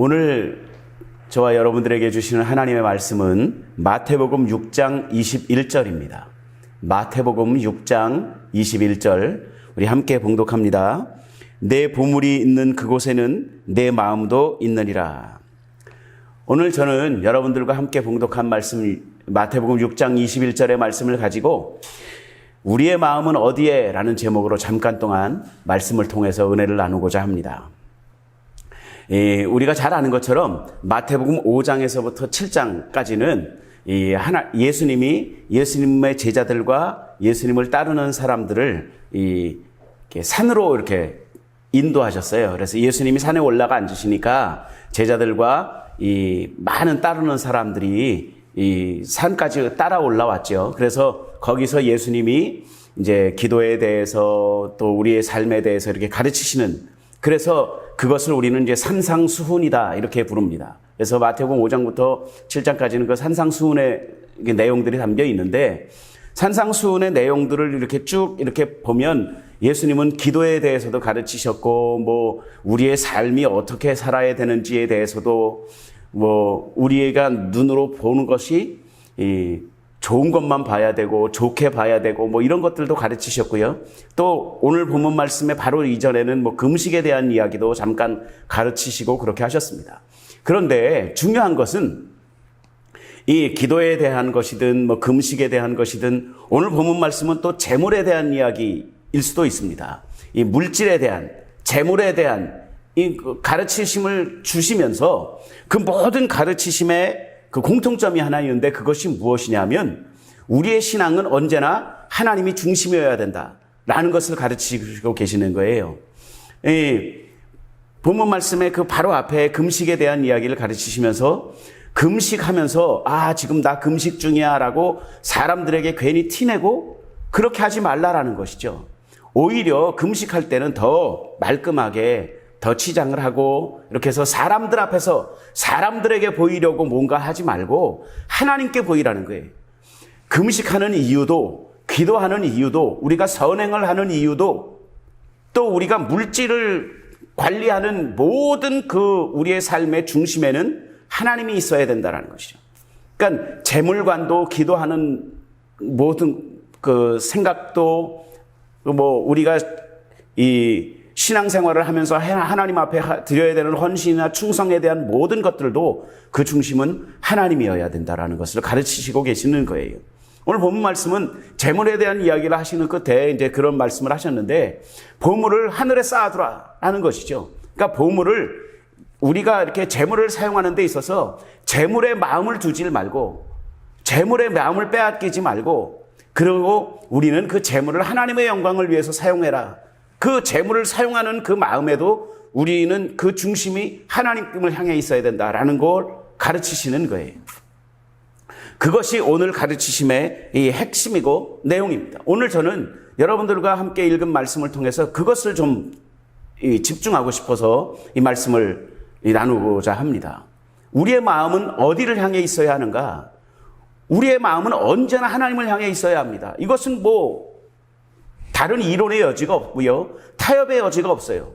오늘 저와 여러분들에게 주시는 하나님의 말씀은 마태복음 6장 21절입니다. 마태복음 6장 21절 우리 함께 봉독합니다. 내 보물이 있는 그곳에는 내 마음도 있느니라. 오늘 저는 여러분들과 함께 봉독한 말씀 마태복음 6장 21절의 말씀을 가지고 우리의 마음은 어디에? 라는 제목으로 잠깐 동안 말씀을 통해서 은혜를 나누고자 합니다. 예, 우리가 잘 아는 것처럼 마태복음 5장에서부터 7장까지는 이 하나 예수님이 예수님의 제자들과 예수님을 따르는 사람들을 이 이렇게 산으로 이렇게 인도하셨어요. 그래서 예수님이 산에 올라가 앉으시니까 제자들과 이 많은 따르는 사람들이 이 산까지 따라 올라왔죠. 그래서 거기서 예수님이 이제 기도에 대해서 또 우리의 삶에 대해서 이렇게 가르치시는 그래서 그것을 우리는 이제 산상수훈이다 이렇게 부릅니다. 그래서 마태복음 5장부터 7장까지는 그 산상수훈의 내용들이 담겨 있는데 산상수훈의 내용들을 이렇게 쭉 이렇게 보면 예수님은 기도에 대해서도 가르치셨고 뭐 우리의 삶이 어떻게 살아야 되는지에 대해서도 뭐 우리가 눈으로 보는 것이 이 좋은 것만 봐야 되고 좋게 봐야 되고 뭐 이런 것들도 가르치셨고요. 또 오늘 본문 말씀에 바로 이전에는 뭐 금식에 대한 이야기도 잠깐 가르치시고 그렇게 하셨습니다. 그런데 중요한 것은 이 기도에 대한 것이든 뭐 금식에 대한 것이든 오늘 본문 말씀은 또 재물에 대한 이야기일 수도 있습니다. 이 물질에 대한 재물에 대한 이 가르치심을 주시면서 그 모든 가르치심의 그 공통점이 하나 있는데 그것이 무엇이냐면 우리의 신앙은 언제나 하나님이 중심이어야 된다라는 것을 가르치고 계시는 거예요. 이 본문 말씀의 그 바로 앞에 금식에 대한 이야기를 가르치시면서 금식하면서 아 지금 나 금식 중이야라고 사람들에게 괜히 티내고 그렇게 하지 말라라는 것이죠. 오히려 금식할 때는 더 말끔하게 더 치장을 하고 이렇게 해서 사람들 앞에서 사람들에게 보이려고 뭔가 하지 말고 하나님께 보이라는 거예요. 금식하는 이유도 기도하는 이유도 우리가 선행을 하는 이유도 또 우리가 물질을 관리하는 모든 그 우리의 삶의 중심에는 하나님이 있어야 된다는 것이죠. 그러니까 재물관도 기도하는 모든 그 생각도 뭐 우리가 이 신앙생활을 하면서 하나님 앞에 드려야 되는 헌신이나 충성에 대한 모든 것들도 그 중심은 하나님이어야 된다라는 것을 가르치시고 계시는 거예요. 오늘 본문 말씀은 재물에 대한 이야기를 하시는 끝에 이제 그런 말씀을 하셨는데 보물을 하늘에 쌓아두라라는 것이죠. 그러니까 보물을 우리가 이렇게 재물을 사용하는 데 있어서 재물에 마음을 두질 말고 재물에 마음을 빼앗기지 말고 그리고 우리는 그 재물을 하나님의 영광을 위해서 사용해라. 그 재물을 사용하는 그 마음에도 우리는 그 중심이 하나님을 향해 있어야 된다라는 걸 가르치시는 거예요. 그것이 오늘 가르치심의 이 핵심이고 내용입니다. 오늘 저는 여러분들과 함께 읽은 말씀을 통해서 그것을 좀 집중하고 싶어서 이 말씀을 나누고자 합니다. 우리의 마음은 어디를 향해 있어야 하는가? 우리의 마음은 언제나 하나님을 향해 있어야 합니다. 이것은 뭐 다른 이론의 여지가 없고요. 타협의 여지가 없어요.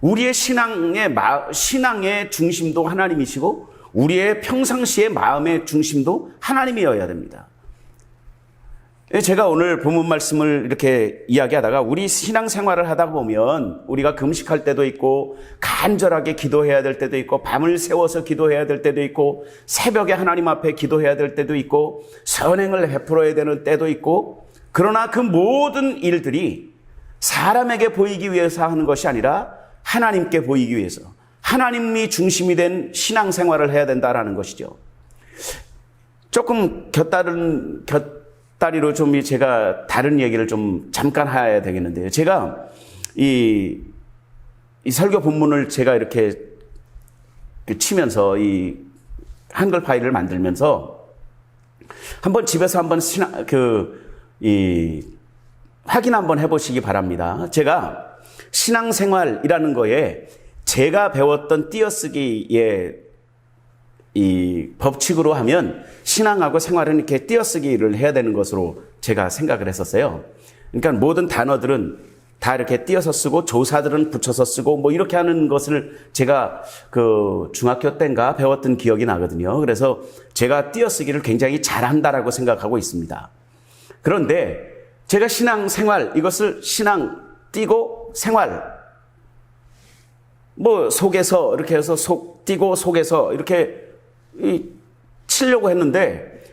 우리의 신앙의 마, 신앙의 중심도 하나님이시고 우리의 평상시의 마음의 중심도 하나님이어야 됩니다. 제가 오늘 본문 말씀을 이렇게 이야기하다가 우리 신앙 생활을 하다 보면 우리가 금식할 때도 있고 간절하게 기도해야 될 때도 있고 밤을 새워서 기도해야 될 때도 있고 새벽에 하나님 앞에 기도해야 될 때도 있고 선행을 베풀어야 되는 때도 있고 그러나 그 모든 일들이 사람에게 보이기 위해서 하는 것이 아니라 하나님께 보이기 위해서 하나님이 중심이 된 신앙생활을 해야 된다라는 것이죠. 조금 곁다른 곁다리로 좀 제가 다른 얘기를 좀 잠깐 해야 되겠는데요. 제가 이, 이 설교 본문을 제가 이렇게 치면서 이 한글 파일을 만들면서 한번 집에서 한번 신앙 그 이, 확인 한번 해보시기 바랍니다. 제가 신앙생활이라는 거에 제가 배웠던 띄어쓰기의 이 법칙으로 하면 신앙하고 생활은 이렇게 띄어쓰기를 해야 되는 것으로 제가 생각을 했었어요. 그러니까 모든 단어들은 다 이렇게 띄어서 쓰고 조사들은 붙여서 쓰고 뭐 이렇게 하는 것을 제가 그 중학교 때인가 배웠던 기억이 나거든요. 그래서 제가 띄어쓰기를 굉장히 잘한다라고 생각하고 있습니다. 그런데 제가 신앙 생활 이것을 신앙 띄고 생활 뭐 속에서 이렇게 해서 속 띄고 속에서 이렇게 이 치려고 했는데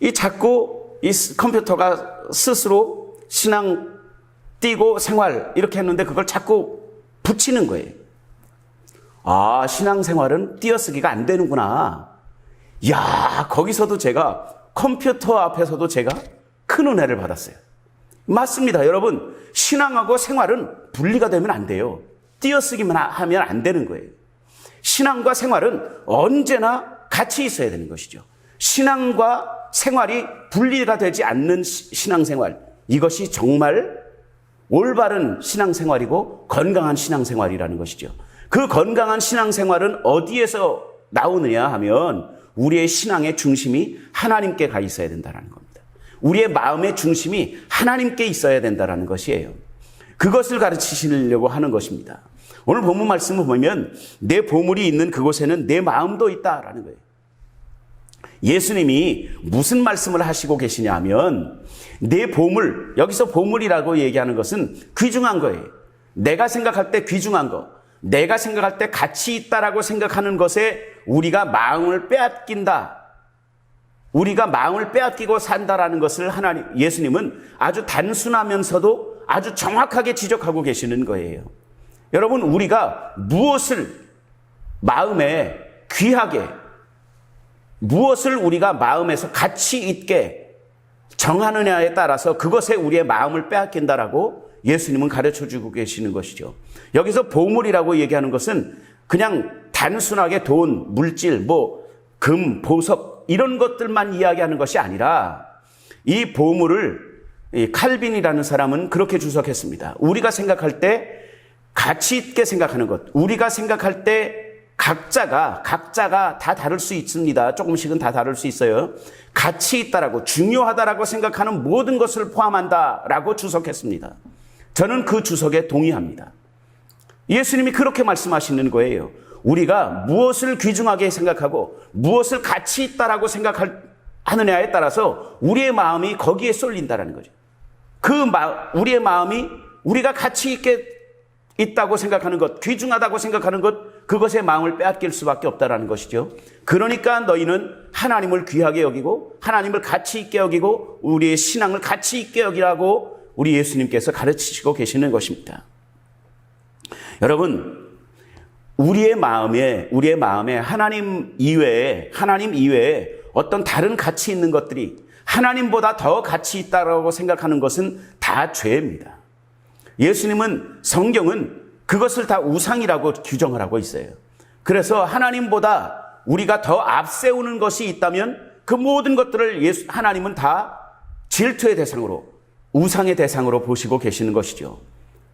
이 자꾸 이 스- 컴퓨터가 스스로 신앙 띄고 생활 이렇게 했는데 그걸 자꾸 붙이는 거예요. 아, 신앙생활은 띄어쓰기가 안 되는구나. 야, 거기서도 제가 컴퓨터 앞에서도 제가 큰 은혜를 받았어요. 맞습니다. 여러분, 신앙하고 생활은 분리가 되면 안 돼요. 띄어쓰기만 하- 하면 안 되는 거예요. 신앙과 생활은 언제나 같이 있어야 되는 것이죠. 신앙과 생활이 분리가 되지 않는 시- 신앙생활. 이것이 정말 올바른 신앙생활이고 건강한 신앙생활이라는 것이죠. 그 건강한 신앙생활은 어디에서 나오느냐 하면 우리의 신앙의 중심이 하나님께 가 있어야 된다는 겁니다. 우리의 마음의 중심이 하나님께 있어야 된다는 것이에요. 그것을 가르치시려고 하는 것입니다. 오늘 본문 말씀을 보면 내 보물이 있는 그곳에는 내 마음도 있다라는 거예요. 예수님이 무슨 말씀을 하시고 계시냐 하면 내 보물, 여기서 보물이라고 얘기하는 것은 귀중한 거예요. 내가 생각할 때 귀중한 거, 내가 생각할 때 가치 있다라고 생각하는 것에 우리가 마음을 빼앗긴다. 우리가 마음을 빼앗기고 산다라는 것을 하나님, 예수님은 아주 단순하면서도 아주 정확하게 지적하고 계시는 거예요. 여러분, 우리가 무엇을 마음에 귀하게 무엇을 우리가 마음에서 가치 있게 정하느냐에 따라서 그것에 우리의 마음을 빼앗긴다라고 예수님은 가르쳐 주고 계시는 것이죠. 여기서 보물이라고 얘기하는 것은 그냥 단순하게 돈, 물질, 뭐, 금, 보석, 이런 것들만 이야기하는 것이 아니라 이 보물을 이 칼빈이라는 사람은 그렇게 주석했습니다. 우리가 생각할 때 가치 있게 생각하는 것, 우리가 생각할 때 각자가 각자가 다 다를 수 있습니다. 조금씩은 다 다를 수 있어요. 가치 있다라고 중요하다라고 생각하는 모든 것을 포함한다라고 주석했습니다. 저는 그 주석에 동의합니다. 예수님이 그렇게 말씀하시는 거예요. 우리가 무엇을 귀중하게 생각하고 무엇을 가치 있다라고 생각하느냐에 따라서 우리의 마음이 거기에 쏠린다라는 거죠. 그 마, 우리의 마음이 우리가 가치 있게 있다고 생각하는 것, 귀중하다고 생각하는 것, 그것에 마음을 빼앗길 수밖에 없다라는 것이죠. 그러니까 너희는 하나님을 귀하게 여기고 하나님을 가치 있게 여기고 우리의 신앙을 가치 있게 여기라고 우리 예수님께서 가르치시고 계시는 것입니다. 여러분, 우리의 마음에 우리의 마음에 하나님 이외에 하나님 이외에 어떤 다른 가치 있는 것들이 하나님보다 더 가치 있다라고 생각하는 것은 다 죄입니다. 예수님은 성경은 그것을 다 우상이라고 규정을 하고 있어요. 그래서 하나님보다 우리가 더 앞세우는 것이 있다면 그 모든 것들을 예수, 하나님은 다 질투의 대상으로 우상의 대상으로 보시고 계시는 것이죠.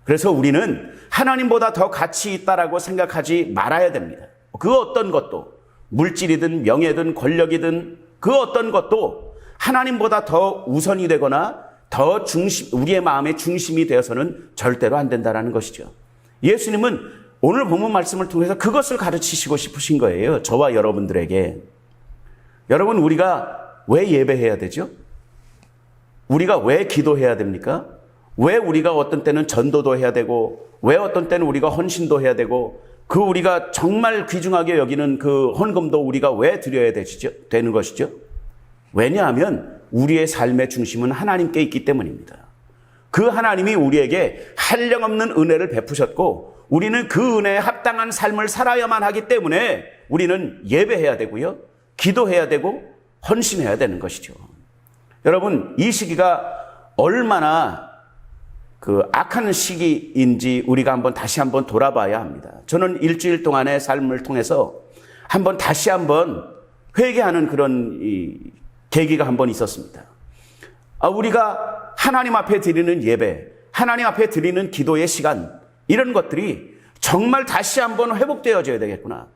그래서 우리는 하나님보다 더 가치 있다라고 생각하지 말아야 됩니다. 그 어떤 것도 물질이든 명예든 권력이든 그 어떤 것도 하나님보다 더 우선이 되거나 더 중심, 우리의 마음의 중심이 되어서는 절대로 안 된다라는 것이죠. 예수님은 오늘 본문 말씀을 통해서 그것을 가르치시고 싶으신 거예요. 저와 여러분들에게. 여러분, 우리가 왜 예배해야 되죠? 우리가 왜 기도해야 됩니까? 왜 우리가 어떤 때는 전도도 해야 되고, 왜 어떤 때는 우리가 헌신도 해야 되고, 그 우리가 정말 귀중하게 여기는 그 헌금도 우리가 왜 드려야 되시죠? 되는 것이죠? 왜냐하면 우리의 삶의 중심은 하나님께 있기 때문입니다. 그 하나님이 우리에게 한량없는 은혜를 베푸셨고 우리는 그 은혜에 합당한 삶을 살아야만 하기 때문에 우리는 예배해야 되고요. 기도해야 되고 헌신해야 되는 것이죠. 여러분, 이 시기가 얼마나 그 악한 시기인지 우리가 한번 다시 한번 돌아봐야 합니다. 저는 일주일 동안의 삶을 통해서 한번 다시 한번 회개하는 그런 이 계기가 한번 있었습니다. 아, 우리가 하나님 앞에 드리는 예배, 하나님 앞에 드리는 기도의 시간, 이런 것들이 정말 다시 한번 회복되어져야 되겠구나.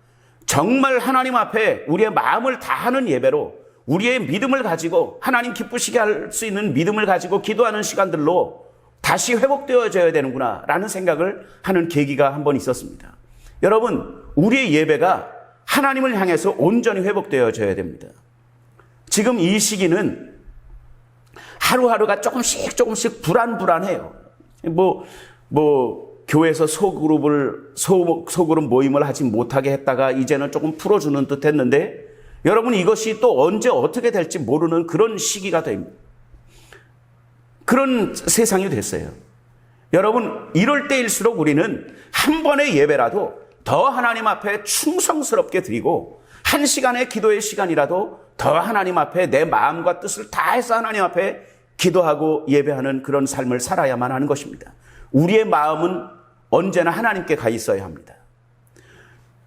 정말 하나님 앞에 우리의 마음을 다하는 예배로 우리의 믿음을 가지고 하나님 기쁘시게 할 수 있는 믿음을 가지고 기도하는 시간들로 다시 회복되어져야 되는구나 라는 생각을 하는 계기가 한 번 있었습니다. 여러분, 우리의 예배가 하나님을 향해서 온전히 회복되어져야 됩니다. 지금 이 시기는 하루하루가 조금씩 조금씩 불안불안해요. 뭐, 뭐, 교회에서 소그룹을, 소, 소그룹 모임을 하지 못하게 했다가 이제는 조금 풀어주는 듯 했는데 여러분 이것이 또 언제 어떻게 될지 모르는 그런 시기가 됩니다. 그런 세상이 됐어요. 여러분, 이럴 때일수록 우리는 한 번의 예배라도 더 하나님 앞에 충성스럽게 드리고 한 시간의 기도의 시간이라도 더 하나님 앞에 내 마음과 뜻을 다해서 하나님 앞에 기도하고 예배하는 그런 삶을 살아야만 하는 것입니다. 우리의 마음은 언제나 하나님께 가 있어야 합니다.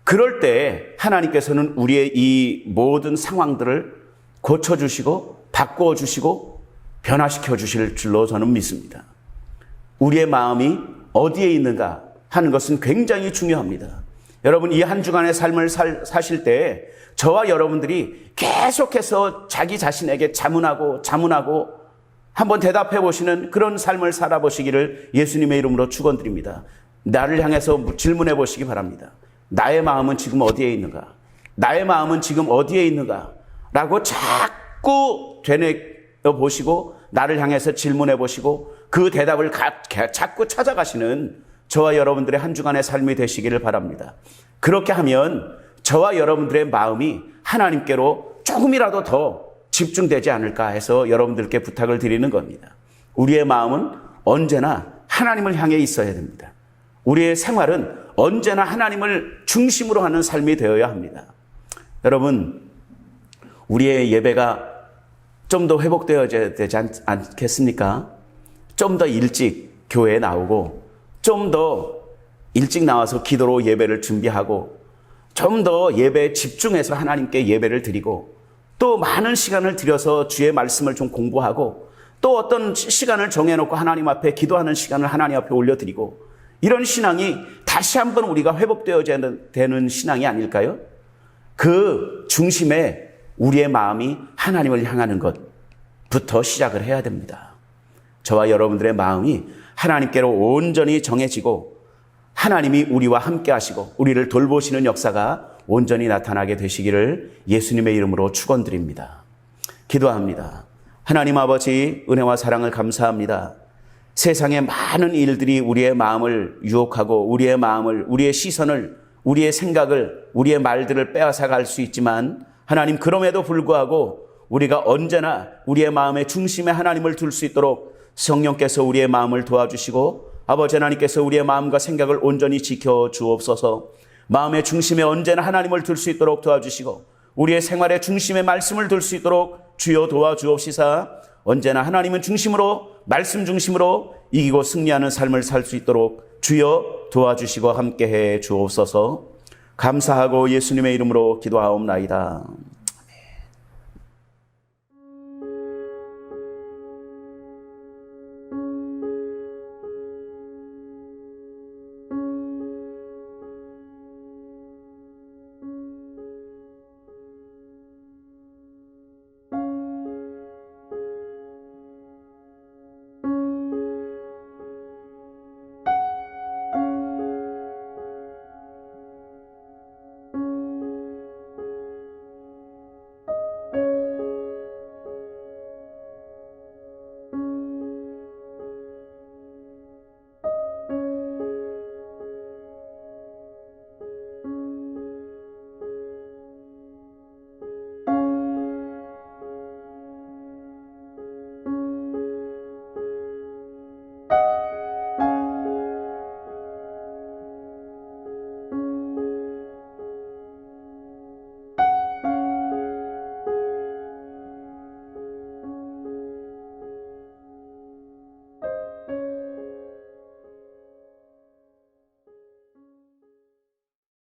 그럴 때 하나님께서는 우리의 이 모든 상황들을 고쳐주시고 바꾸어 주시고 변화시켜 주실 줄로 저는 믿습니다. 우리의 마음이 어디에 있는가 하는 것은 굉장히 중요합니다. 여러분, 이 한 주간의 삶을 살, 사실 때 저와 여러분들이 계속해서 자기 자신에게 자문하고 자문하고 한번 대답해 보시는 그런 삶을 살아보시기를 예수님의 이름으로 축원드립니다. 나를 향해서 질문해 보시기 바랍니다. 나의 마음은 지금 어디에 있는가? 나의 마음은 지금 어디에 있는가? 라고 자꾸 되뇌어 보시고 나를 향해서 질문해 보시고 그 대답을 가, 자꾸 찾아가시는 저와 여러분들의 한 주간의 삶이 되시기를 바랍니다. 그렇게 하면 저와 여러분들의 마음이 하나님께로 조금이라도 더 집중되지 않을까 해서 여러분들께 부탁을 드리는 겁니다. 우리의 마음은 언제나 하나님을 향해 있어야 됩니다. 우리의 생활은 언제나 하나님을 중심으로 하는 삶이 되어야 합니다. 여러분, 우리의 예배가 좀 더 회복되어야 되지 않, 겠습니까? 좀 더 일찍 교회에 나오고, 좀 더 일찍 나와서 기도로 예배를 준비하고, 좀 더 예배에 집중해서 하나님께 예배를 드리고, 또 많은 시간을 들여서 주의 말씀을 좀 공부하고, 또 어떤 시간을 정해놓고 하나님 앞에 기도하는 시간을 하나님 앞에 올려드리고, 이런 신앙이 다시 한번 우리가 회복되어야 되는 신앙이 아닐까요? 그 중심에 우리의 마음이 하나님을 향하는 것부터 시작을 해야 됩니다. 저와 여러분들의 마음이 하나님께로 온전히 정해지고 하나님이 우리와 함께 하시고 우리를 돌보시는 역사가 온전히 나타나게 되시기를 예수님의 이름으로 축원드립니다. 기도합니다. 하나님 아버지 은혜와 사랑을 감사합니다. 세상의 많은 일들이 우리의 마음을 유혹하고 우리의 마음을 우리의 시선을 우리의 생각을 우리의 말들을 빼앗아 갈 수 있지만 하나님 그럼에도 불구하고 우리가 언제나 우리의 마음의 중심에 하나님을 둘 수 있도록 성령께서 우리의 마음을 도와주시고 아버지 하나님께서 우리의 마음과 생각을 온전히 지켜 주옵소서. 마음의 중심에 언제나 하나님을 둘 수 있도록 도와주시고 우리의 생활의 중심에 말씀을 둘 수 있도록 주여 도와주옵시사. 언제나 하나님은 중심으로 말씀 중심으로 이기고 승리하는 삶을 살 수 있도록 주여 도와주시고 함께해 주옵소서 감사하고 예수님의 이름으로 기도하옵나이다.